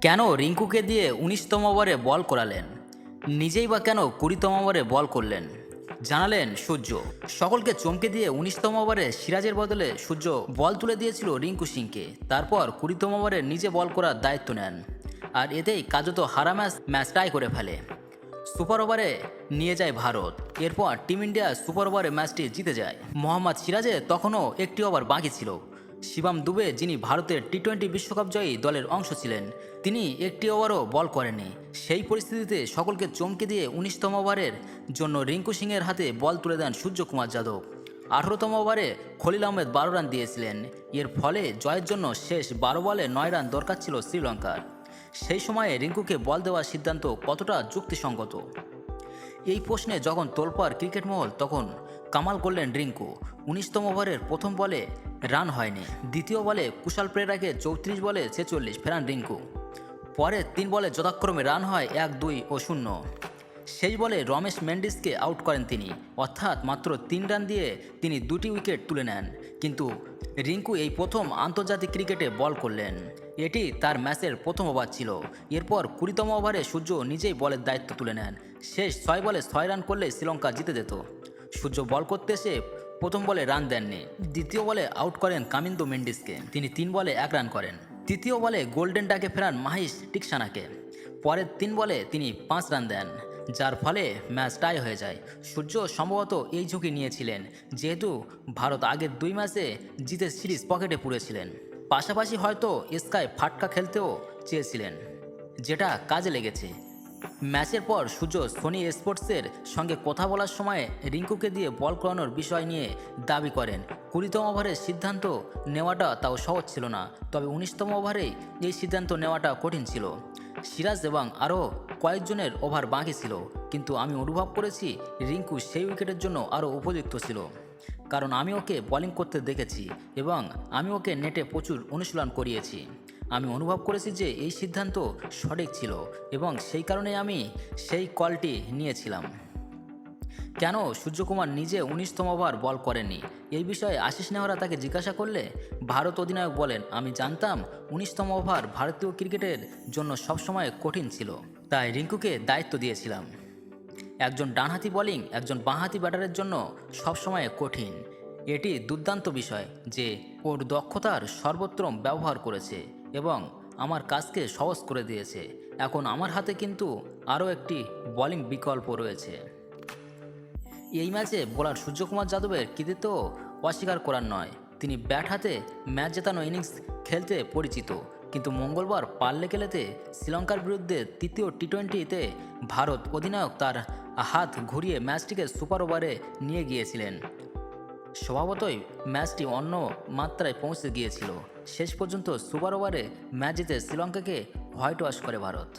কেন রিঙ্কুকে দিয়ে উনিশতম ওভারে বল করালেন? নিজেই বা কেন কুড়িতম ওভারে বল করলেন? জানালেন সূর্য। সকলকে চমকে দিয়ে উনিশতম ওভারে সিরাজের বদলে সূর্য বল তুলে দিয়েছিল রিঙ্কু সিংকে। তারপর কুড়িতম ওভারে নিজে বল করার দায়িত্ব নেন। আর এতেই কাজত হারা ম্যাচ ম্যাচ টাই করে ফেলে। সুপার ওভারে নিয়ে যায় ভারত। এরপর টিম ইন্ডিয়া সুপার ওভারে ম্যাচটি জিতে যায়। মোহাম্মদ সিরাজে তখনও একটি ওভার বাকি ছিল। শিবাম দুবে, যিনি ভারতের টি টোয়েন্টি বিশ্বকাপ জয়ী দলের অংশ ছিলেন, তিনি একটি ওভারও বল করেননি। সেই পরিস্থিতিতে সকলকে চমকে দিয়ে উনিশতম ওভারের জন্য রিঙ্কু সিংয়ের হাতে বল তুলে দেন সূর্যকুমার যাদব। আঠারোতম ওভারে খলিল আহমেদ বারো রান দিয়েছিলেন। এর ফলে জয়ের জন্য শেষ বারো বলে নয় রান দরকার ছিল শ্রীলঙ্কার। সেই সময়ে রিঙ্কুকে বল দেওয়ার সিদ্ধান্ত কতটা যুক্তিসঙ্গত? এই প্রশ্নে যখন তোলপার ক্রিকেট মহল তখন কামাল করলেন রিঙ্কু। উনিশতম ওভারের প্রথম বলে রান হয়নি। দ্বিতীয় বলে কুশাল প্রেরাকে চৌত্রিশ বলে ছেচল্লিশ ফেরান রিঙ্কু। পরে তিন বলে যথাক্রমে রান হয় এক, দুই ও শূন্য। সেই বলে রমেশ মেন্ডিসকে আউট করেন তিনি। অর্থাৎ মাত্র তিন রান দিয়ে তিনি দুটি উইকেট তুলে নেন। কিন্তু রিঙ্কু এই প্রথম আন্তর্জাতিক ক্রিকেটে বল করলেন। এটি তার ম্যাচের প্রথম ওভার ছিল। এরপর কুড়িতম ওভারে সূর্য নিজেই বলের দায়িত্ব তুলে নেন। শেষ ছয় বলে ছয় রান করলে শ্রীলঙ্কা জিতে যেত। সূর্য বল করতে এসে প্রথম বলে রান দেননি। দ্বিতীয় বলে আউট করেন কামিন্দো মেন্ডিসকে। তিনি তিন বলে এক রান করেন। তৃতীয় বলে গোল্ডেন ডাকে ফেরান মাহিস টিকসানাকে। পরের তিন বলে তিনি পাঁচ রান দেন, যার ফলে ম্যাচ টাই হয়ে যায়। সূর্য সম্ভবত এই ঝুঁকি নিয়েছিলেন, যেহেতু ভারত আগের দুই ম্যাচে জিতে সিরিজ পকেটে পুড়েছিলেন পাশাপাশি হয়তো স্কাই ফাটকা খেলতেও চেয়েছিলেন, যেটা কাজে লেগেছে। ম্যাচের পর সূর্য সোনি স্পোর্টসের সঙ্গে কথা বলার সময় রিঙ্কুকে দিয়ে বল করানোর বিষয় নিয়ে দাবি করেন। কুড়িতম ওভারের সিদ্ধান্ত নেওয়াটা তাও সহজ ছিল না, তবে উনিশতম ওভারেই এই সিদ্ধান্ত নেওয়াটা কঠিন ছিল। সিরাজ এবং আরও কয়েকজনের ওভার বাকি ছিল, কিন্তু আমি অনুভব করেছি রিঙ্কু সেই উইকেটের জন্য আরও উপযুক্ত ছিল। কারণ আমি ওকে বোলিং করতে দেখেছি এবং আমি ওকে নেটে প্রচুর অনুশীলন করিয়েছি। আমি অনুভব করেছি যে এই সিদ্ধান্ত সঠিক ছিল এবং সেই কারণে আমি সেই কলটি নিয়েছিলাম। কেন সূর্যকুমার নিজে উনিশতম ওভার বল করেননি? এই বিষয়ে আশিস নেহরা তাকে জিজ্ঞাসা করলে ভারত অধিনায়ক বলেন, আমি জানতাম উনিশতম ওভার ভারতীয় ক্রিকেটের জন্য সবসময় কঠিন ছিল। তাই রিঙ্কুকে দায়িত্ব দিয়েছিলাম। একজন ডানহাতি বোলিং, একজন বাঁহাতি ব্যাটারের জন্য সবসময় কঠিন। এটি দুর্দান্ত বিষয় যে ওর দক্ষতার সর্বোত্তম ব্যবহার করেছে। এবং আমার কাজকে সহজ করে দিয়েছে। এখন আমার হাতে কিন্তু আরও একটি বোলিং বিকল্প রয়েছে। এই ম্যাচে বোলার সূর্যকুমার যাদবের কৃতিত্ব অস্বীকার করার নয়। তিনি ব্যাট হাতে ম্যাচ জেতানো ইনিংস খেলতে পরিচিত। কিন্তু মঙ্গলবার পাল্লে খেলেতে শ্রীলঙ্কার বিরুদ্ধে তৃতীয় টি টোয়েন্টিতে ভারত অধিনায়ক তার হাত ঘুরিয়ে ম্যাচটিকে সুপার ওভারে নিয়ে গিয়েছিলেন। স্বভাবতই ম্যাচটি অন্য মাত্রায় পৌঁছে গিয়েছিল। শেষ পর্যন্ত সুপার ওভারে ম্যাচ জিতে শ্রীলঙ্কাকে হোয়াইট ওয়াশ করে ভারত।